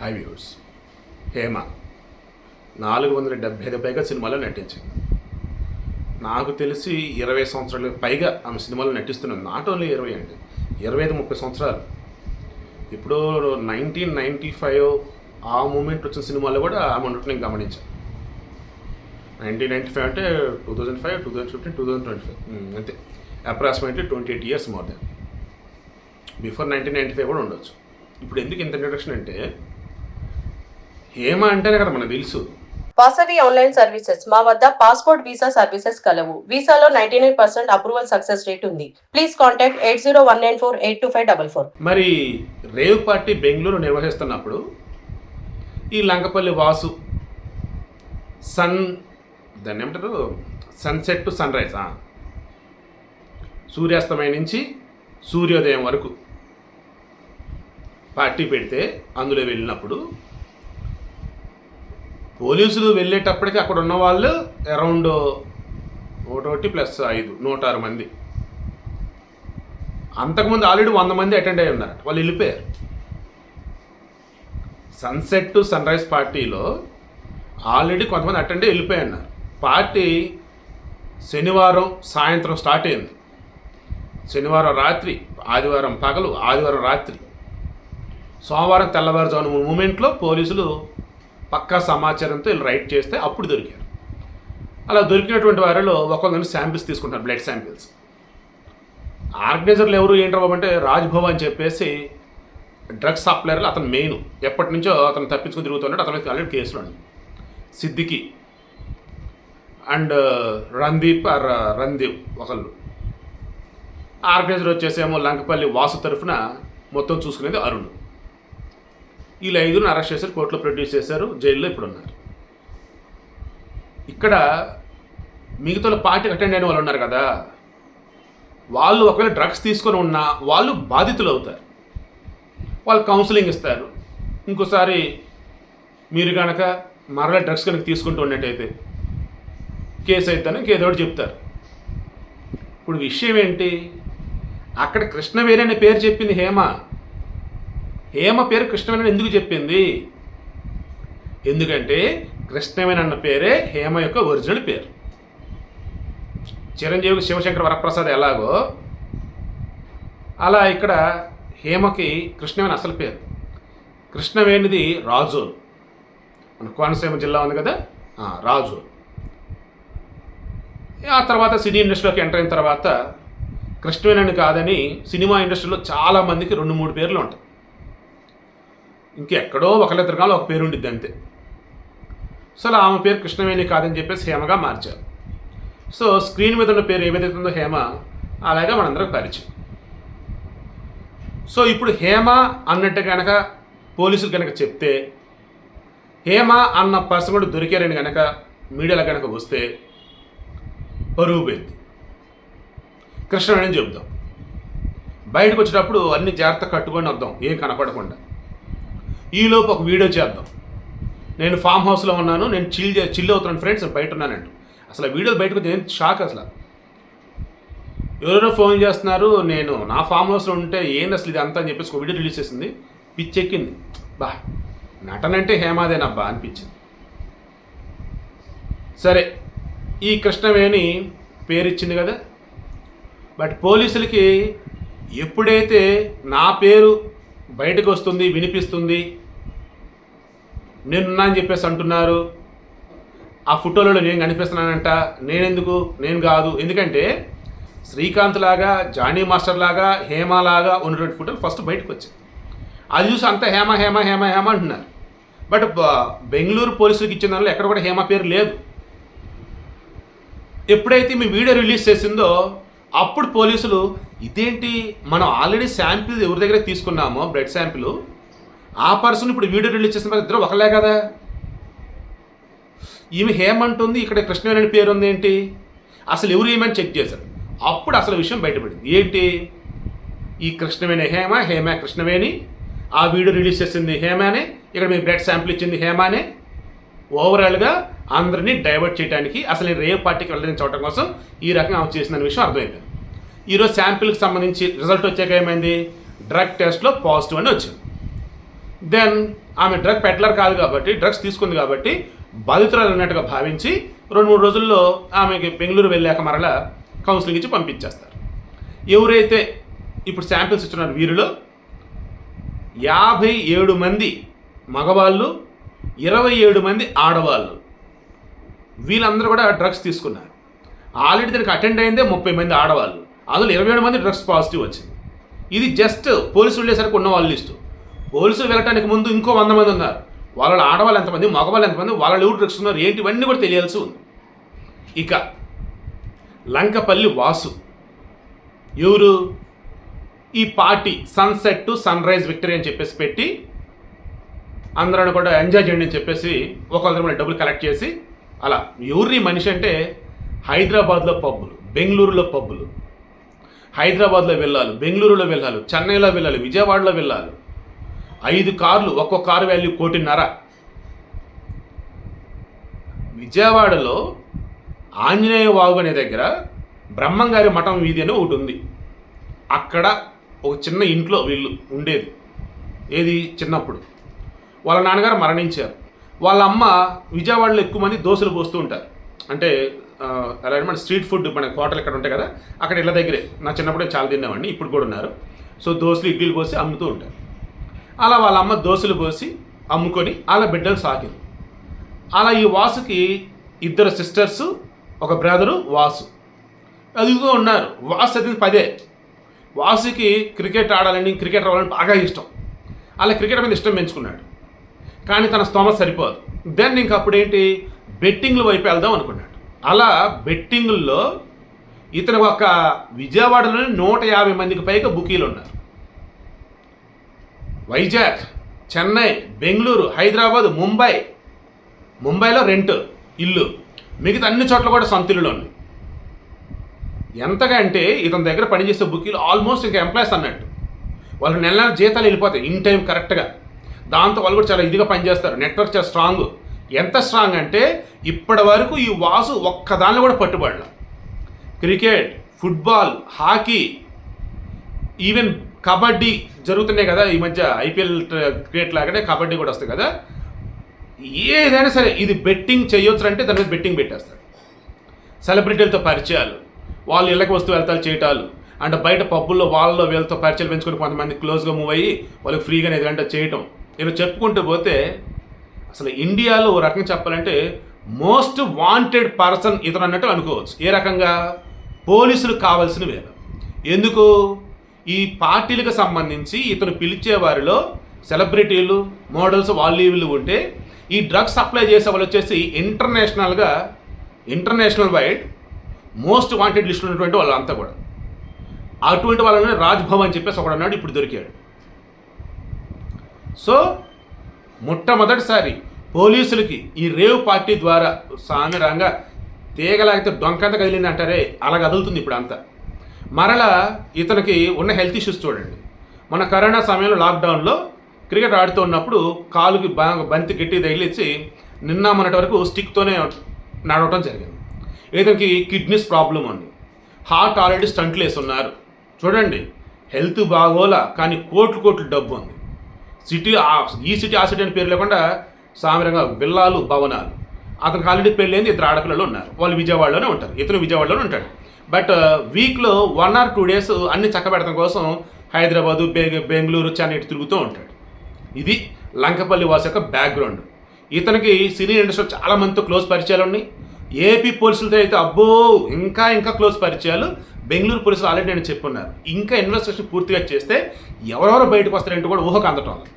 High views Hema. నాలుగు వందల డెబ్బై ఐదు పైగా సినిమాలో నటించింది. నాకు తెలిసి ఇరవై సంవత్సరాలకు పైగా ఆమె సినిమాలో నటిస్తున్నాను. నాట్ ఓన్లీ ఇరవై అండి ఇరవై ఐదు ముప్పై సంవత్సరాలు. ఇప్పుడు నైన్టీన్ నైంటీ ఫైవ్ ఆ మూమెంట్ వచ్చిన సినిమాలో కూడా ఆమె ఉన్నట్టు నేను గమనించాను. నైన్టీన్ నైంటీ ఫైవ్ అంటే two thousand five two thousand fifteen two thousand twenty five అంతే. Approximately twenty eight years more than before nineteen ninety five కూడా ఉండొచ్చు. ఇప్పుడు ఎందుకు ఇంత ఇంట్రడక్షన్ అంటే హేమ అంటేనే కదా మనకు తెలుసు వాసవి ఆన్లైన్ సర్వీసెస్. మా వద్ద పాస్పోర్ట్ వీసా సర్వీసెస్ కలవు. వీసాలో ninety nine percent approval success rate ఉంది. Please contact eight zero one nine four eight two five double four. మరి రేవ్ పార్టీ బెంగళూరు నిర్వహిస్తున్నప్పుడు ఈ లంకపల్లి వాసు సన్ దాన్ని ఏమంటారు? సన్సెట్ టు సన్ రైజ్ సూర్యాస్తమయం నుంచి సూర్యోదయం వరకు పార్టీ పెడితే అందులో వెళ్ళినప్పుడు పోలీసులు వెళ్ళేటప్పటికి అక్కడ ఉన్న వాళ్ళు అరౌండ్ ఒకటి ప్లస్ ఐదు నూట ఆరు మంది. అంతకుముందు ఆల్రెడీ వంద మంది అటెండ్ అయి ఉన్నారు. వాళ్ళు వెళ్ళిపోయారు. సన్సెట్ టు సన్ రైజ్ పార్టీలో ఆల్రెడీ కొంతమంది అటెండ్ వెళ్ళిపోయి ఉన్నారు. పార్టీ శనివారం సాయంత్రం స్టార్ట్ అయింది. శనివారం రాత్రి ఆదివారం పగలు ఆదివారం రాత్రి. సోమవారం తెల్లవారుజాము మూమెంట్లో పోలీసులు పక్కా సమాచారంతో వీళ్ళు రైట్ చేస్తే అప్పుడు దొరికారు. అలా దొరికినటువంటి వారిలో ఒక్కొక్కరిని శాంపిల్స్ తీసుకుంటారు బ్లడ్ శాంపిల్స్. ఆర్గనైజర్లు ఎవరు ఏంటో అంటే రాజ్భవ్ అని చెప్పేసి డ్రగ్స్ సప్లయర్లు అతను మెయిన్. ఎప్పటి నుంచో అతను తప్పించుకుని తిరుగుతున్నాడు అతనికి ఆల్రెడీ కేసులు అండి సిద్దికి అండ్ రందీప్ ఆర్ రందీప్ ఒకళ్ళు. ఆర్గనైజర్ వచ్చేసేమో లంకపల్లి వాసు తరఫున మొత్తం చూసుకునేది అరుణ్. వీళ్ళు ఐదుగురు అరెస్ట్ చేశారు కోర్టులో ప్రొడ్యూస్ చేశారు జైల్లో ఇప్పుడు ఉన్నారు ఇక్కడ మిగతా పార్టీకి అటెండ్ అయిన వాళ్ళు ఉన్నారు కదా. వాళ్ళు ఒకవేళ డ్రగ్స్ తీసుకొని ఉన్నా వాళ్ళు బాధితులు అవుతారు. వాళ్ళు కౌన్సిలింగ్ ఇస్తారు. ఇంకోసారి మీరు కనుక మరలా డ్రగ్స్ కనుక తీసుకుంటూ ఉన్నట్టయితే కేసు అవుతాను ఇంకేదో ఒకటి చెప్తారు. ఇప్పుడు విషయం ఏంటి? అక్కడ కృష్ణవేణి అనే పేరు చెప్పింది హేమ. హేమ పేరు కృష్ణవేణి ఎందుకు చెప్పింది? ఎందుకంటే కృష్ణవేణి అన్న పేరే హేమ యొక్క ఒరిజినల్ పేరు. చిరంజీవి శివశంకర వరప్రసాద్ ఎలాగో అలా ఇక్కడ హేమకి కృష్ణవేణి అసలు పేరు. కృష్ణవేణిది రాజు మన కోనసీమ జిల్లా ఉంది కదా? రాజు ఆ తర్వాత సినీ ఇండస్ట్రీలోకి ఎంటర్ అయిన తర్వాత కృష్ణవేణి కాదని సినిమా ఇండస్ట్రీలో చాలా మందికి రెండు మూడు పేర్లు ఉంటాయి. ఇంకెక్కడో ఒకళ్ళిద్దరు కాలం ఒక పేరు ఉండిద్ది అంతే. సో అలా ఆమె పేరు కృష్ణవేణి కాదని చెప్పేసి హేమగా మార్చారు. సో స్క్రీన్ మీద ఉన్న పేరు ఏమైతే ఉందో హేమ అలాగే మనందరికి పరిచయం. సో ఇప్పుడు హేమ అన్నట్టు కనుక పోలీసులు కనుక చెప్తే హేమ అన్న పర్సన్ కూడా దొరికారని కనుక మీడియాలో కనుక వస్తే పరువు పోయింది. కృష్ణవేణి చెప్దాం బయటకు వచ్చేటప్పుడు అన్ని జాగ్రత్త కట్టుకొని వద్దాం ఏం కనపడకుండా. ఈలోపు ఒక వీడియో చేద్దాం. నేను ఫామ్ హౌస్లో ఉన్నాను నేను చిల్ చిల్ అవుతున్నాను ఫ్రెండ్స్ నేను బయట ఉన్నానంటూ. అసలు వీడియో బయటకు నేను షాక్ అసలు? ఎవరైనా ఫోన్ చేస్తున్నారు నేను నా ఫామ్ హౌస్లో ఉంటే ఏంది అసలు ఇది అంతా అని చెప్పేసి ఒక వీడియో రిలీజ్ చేసింది. పిచ్చెక్కింది బా నటన అంటే హేమాదేనబ్బా అనిపించింది. సరే ఈ కృష్ణవేణి పేరిచ్చింది కదా. బట్ పోలీసులకి ఎప్పుడైతే నా పేరు బయటకు వస్తుంది వినిపిస్తుంది. నేనున్నా అని చెప్పేసి అంటున్నారు. ఆ ఫోటోలలో నేను కనిపిస్తున్నానంట. నేనెందుకు? నేను కాదు. ఎందుకంటే శ్రీకాంత్ లాగా జానీ మాస్టర్ లాగా హేమ లాగా ఉన్నటువంటి ఫోటోలు ఫస్ట్ బయటకు వచ్చాయి అది చూసి అంతా హేమ హేమ హేమ హేమ అంటున్నారు. బట్ బ- బెంగళూరు పోలీసులకు ఇచ్చిన దానిలో ఎక్కడ కూడా హేమ పేరు లేదు. ఎప్పుడైతే మీ వీడియో రిలీజ్ చేసిందో అప్పుడు పోలీసులు ఇదేంటి? మనం ఆల్రెడీ శాంపిల్ ఎవరి దగ్గర తీసుకున్నామో బ్లడ్ శాంపిల్ ఆ పర్సన్ ఇప్పుడు వీడియో రిలీజ్ చేసిన ఇద్దరు ఒకలే కదా? ఈమె హేమంటుంది ఇక్కడ కృష్ణవేణి పేరు ఉంది ఏంటి? అసలు ఎవరు ఏమని చెక్ చేశారు? అప్పుడు అసలు విషయం బయటపడింది. ఏంటి? ఈ కృష్ణవేణి హేమ హేమ కృష్ణవేణి ఆ వీడియో రిలీజ్ చేసింది హేమానే ఇక్కడ మీ బ్లడ్ శాంపిల్ ఇచ్చింది హేమానే. ఓవరాల్గా అందరినీ డైవర్ట్ చేయడానికి అసలు నేను రేవ్ పార్టీకి వెళ్ళని చూడటం కోసం ఈ రకంగా ఆమె చేసిన విషయం అర్థమైంది ఈరోజు శాంపిల్కి సంబంధించి రిజల్ట్ వచ్చాక ఏమైంది? డ్రగ్ టెస్ట్లో పాజిటివ్ అని వచ్చింది. దెన్ ఆమె డ్రగ్ పెట్లర్ కాదు కాబట్టి డ్రగ్స్ తీసుకుంది కాబట్టి బాధితురాలు అన్నట్టుగా భావించి రెండు మూడు రోజుల్లో ఆమెకి బెంగళూరు వెళ్ళాక మరలా కౌన్సిలింగ్ ఇచ్చి పంపించేస్తారు. ఎవరైతే ఇప్పుడు శాంపిల్స్ ఇస్తున్నారు వీరిలో యాభై ఏడు మంది మగవాళ్ళు ఇరవై ఏడు మంది ఆడవాళ్ళు వీళ్ళందరూ కూడా డ్రగ్స్ తీసుకున్నారు. ఆల్రెడీ దానికి అటెండ్ అయిందే ముప్పై మంది ఆడవాళ్ళు. అందులో ఇరవై ఏడు మంది డ్రగ్స్ పాజిటివ్ వచ్చింది. ఇది జస్ట్ పోలీసులు వెళ్ళేసరికి ఉన్న వాళ్ళ లిస్టు. పోలీసులు వెళ్ళడానికి ముందు ఇంకో వంద మంది ఉన్నారు. వాళ్ళ ఆడవాళ్ళు ఎంతమంది మగవాళ్ళు ఎంతమంది వాళ్ళు ఎవరు డ్రగ్స్ ఉన్నారు ఏంటి ఇవన్నీ కూడా తెలియాల్సి ఉంది. ఇక లంకపల్లి వాసు. ఎవరు? ఈ party sunset to sunrise victory అని చెప్పేసి పెట్టి అందరూ కూడా ఎంజాయ్ చేయండి అని చెప్పేసి ఒకళ్ళ మీద డబ్బులు కలెక్ట్ చేసి అలా ఎవరి మనిషి అంటే హైదరాబాద్లో పబ్బులు బెంగళూరులో పబ్బులు హైదరాబాద్లో వెళ్ళాలి బెంగళూరులో వెళ్ళాలి చెన్నైలో వెళ్ళాలి విజయవాడలో వెళ్ళాలి. ఐదు కార్లు ఒక్కో కారు వాల్యూ కోటిన్నర. విజయవాడలో ఆంజనేయ వాగు అనే దగ్గర బ్రహ్మంగారి మఠం వీధి అని ఒకటి ఉంది. అక్కడ ఒక చిన్న ఇంట్లో వీళ్ళు ఉండేది. ఏది? చిన్నప్పుడు. వాళ్ళ నాన్నగారు మరణించారు. వాళ్ళ అమ్మ విజయవాడలో ఎక్కువ మంది దోశలు పోస్తూ ఉంటారు. అంటే ఆ, ఎలా అంటే మన స్ట్రీట్ ఫుడ్ మన హోటల్ ఇక్కడ ఉంటాయి కదా అక్కడ ఇళ్ళ దగ్గరే. నా చిన్నప్పుడే చాలా తిన్నామండి ఇప్పుడు కూడా ఉన్నారు. సో దోశలు ఇడ్లీలు పోసి అమ్ముతూ ఉంటారు. అలా వాళ్ళ అమ్మ దోశలు పోసి అమ్ముకొని అలా బిడ్డలు సాకింది అలా ఈ వాసుకి ఇద్దరు సిస్టర్స్ ఒక బ్రదరు వాసు. అదిగో ఉన్నారు. వాసు అది పదే. వాసుకి క్రికెట్ ఆడాలని క్రికెట్ రావాలని బాగా ఇష్టం. అలా క్రికెట్ మీద ఇష్టం పెంచుకున్నాడు. కానీ తన స్తోమ సరిపోదు. దెన్ ఇంక అప్పుడేంటి బెట్టింగ్ల వైపు వెళ్దాం అనుకున్నాడు. అలా బెట్టింగుల్లో ఇతను ఒక విజయవాడలోని నూట యాభై మందికి పైగా బుకీలు ఉన్నారు. వైజాగ్ చెన్నై బెంగళూరు హైదరాబాద్ ముంబై. ముంబైలో రెంట్ ఇల్లు. మిగతా అన్ని చోట్ల కూడా సొంత ఉన్నాయి. ఎంతగా అంటే ఇతని దగ్గర పనిచేసే బుకీలు ఆల్మోస్ట్ ఇంకా ఎంప్లాయీస్ అన్నట్టు. వాళ్ళు నెల నెల జీతాలు వెళ్ళిపోతాయి ఇన్ టైం కరెక్ట్గా. దాంతో వాళ్ళు కూడా చాలా ఇదిగా పనిచేస్తారు. నెట్వర్క్ చాలా స్ట్రాంగ్. ఎంత స్ట్రాంగ్ అంటే ఇప్పటి వరకు ఈ వాసు ఒక్కదాన్ని కూడా పట్టుబడల. Cricket football hockey even kabaddi జరుగుతున్నాయి కదా ఈ మధ్య ఐపీఎల్ క్రికెట్ లాగానే కబడ్డీ కూడా వస్తుంది కదా. ఏదైనా సరే ఇది బెట్టింగ్ చేయొచ్చు అంటే దాని మీద బెట్టింగ్ పెట్టేస్తారు. సెలబ్రిటీలతో పరిచయాలు వాళ్ళు ఇళ్ళకి వస్తూ వెళ్తాలు చేయటాలు అంటే బయట పబ్బుల్లో వాళ్ళలో వీళ్ళతో పరిచయాలు పెంచుకొని కొంతమంది క్లోజ్గా మూవ్ అయ్యి వాళ్ళకి ఫ్రీగా ఏదంటే చేయటం. ఇలా చెప్పుకుంటూ పోతే అసలు ఇండియాలో ఓ రకంగా చెప్పాలంటే మోస్ట్ వాంటెడ్ పర్సన్ ఇతను అన్నట్టు అనుకోవచ్చు. ఏ రకంగా? పోలీసులు కావాల్సిన వేరు ఎందుకు? ఈ పార్టీలకు సంబంధించి ఇతను పిలిచే వారిలో సెలబ్రిటీలు మోడల్స్ వాళ్ళు వీళ్ళు ఉంటే ఈ డ్రగ్స్ సప్లై చేసే వాళ్ళు వచ్చేసి ఇంటర్నేషనల్గా international wide most wanted list ఉన్నటువంటి వాళ్ళంతా కూడా. అటువంటి వాళ్ళని రాజ్భవన్ అని చెప్పేసి ఒకడు అన్నాడు ఇప్పుడు దొరికాడు. సో మొట్టమొదటిసారి పోలీసులకి ఈ రేవ్ పార్టీ ద్వారా సామిరంగా తీగలాగితే డొంకంత కదిలింది అంటారే అలా కదులుతుంది ఇప్పుడు అంతా. మరలా ఇతనికి ఉన్న హెల్త్ ఇష్యూస్ చూడండి. మన కరోనా సమయంలో లాక్డౌన్లో క్రికెట్ ఆడుతూ ఉన్నప్పుడు కాలుకి బాగా బంతి గట్టి తగిలిచ్చి నిన్న మొన్నటి వరకు స్టిక్తోనే నడవటం జరిగింది. ఇతనికి కిడ్నీస్ ప్రాబ్లం ఉంది. హార్ట్ ఆల్రెడీ స్టంట్లు వేస్తున్నారు చూడండి హెల్త్ బాగోలా కానీ కోట్లు కోట్లు డబ్బు ఉంది. సిటీ ఈ సిటీ ఆ సిటీ అని పేరు లేకుండా సామరంగా విల్లాలు భవనాలు. అతనికి ఆల్రెడీ పెళ్ళైంది ఇద్దరు ఆడపిల్లలు ఉన్నారు. వాళ్ళు విజయవాడలోనే ఉంటారు. ఇతను విజయవాడలోనే ఉంటాడు. బట్ వీక్లో వన్ ఆర్ టూ డేస్ అన్ని చక్కబెడతం కోసం హైదరాబాదు బె- బెంగళూరు చెన్నై తిరుగుతూ ఉంటాడు. ఇది లంకపల్లి వాసు యొక్క బ్యాక్గ్రౌండ్ ఇతనికి సినీ ఇండస్ట్రీలో చాలా మందితో క్లోజ్ పరిచయాలు ఉన్నాయి. ఏపీ పోలీసులతో అయితే అబ్బో ఇంకా ఇంకా క్లోజ్ పరిచయాలు. బెంగళూరు పోలీసులు ఆల్రెడీ నేను చెప్పున్నారు. ఇంకా ఇన్వెస్టిగేషన్ పూర్తిగా చేస్తే ఎవరెవరు బయటకు వస్తారంటే కూడా ఊహకు అందటం.